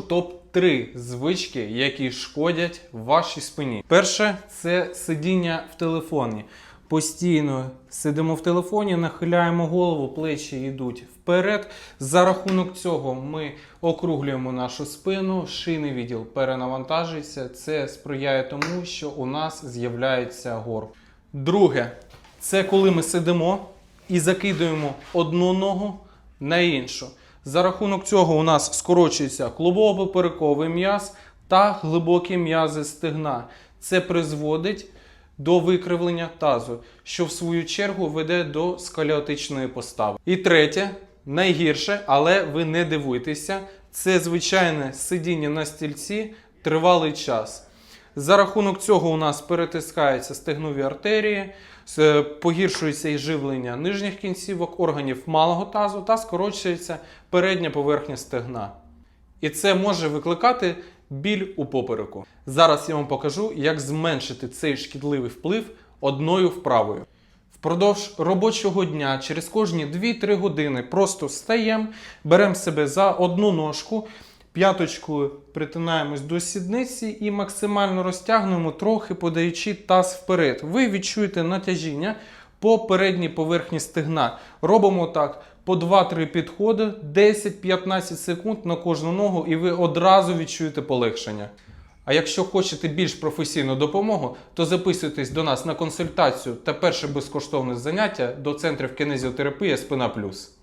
Топ-3 звички, які шкодять вашій спині. Перше це сидіння в телефоні. Постійно сидимо в телефоні, нахиляємо голову, плечі йдуть вперед. За рахунок цього ми округлюємо нашу спину, шийний відділ перенавантажується. Це сприяє тому, що у нас з'являється гор. Друге, це коли ми сидимо і закидуємо одну ногу на іншу. За рахунок цього у нас скорочується клубово-поперековий м'яз та глибокі м'язи стегна. Це призводить до викривлення тазу, що в свою чергу веде до сколіотичної постави. І третє, найгірше, але ви не дивуйтеся, це звичайне сидіння на стільці тривалий час. За рахунок цього у нас перетискаються стегнові артерії, погіршується і живлення нижніх кінцівок, органів малого тазу та скорочується передня поверхня стегна. І це може викликати біль у попереку. Зараз я вам покажу, як зменшити цей шкідливий вплив одною вправою. Впродовж робочого дня, через кожні 2-3 години, просто встаємо, беремо себе за одну ножку, п'яточкою притинаємось до сідниці і максимально розтягнемо, трохи подаючи таз вперед. Ви відчуєте натяжіння по передній поверхні стегна. Робимо так по 2-3 підходи, 10-15 секунд на кожну ногу, і ви одразу відчуєте полегшення. А якщо хочете більш професійну допомогу, то записуйтесь до нас на консультацію та перше безкоштовне заняття до центрів кінезіотерапії Спина Плюс.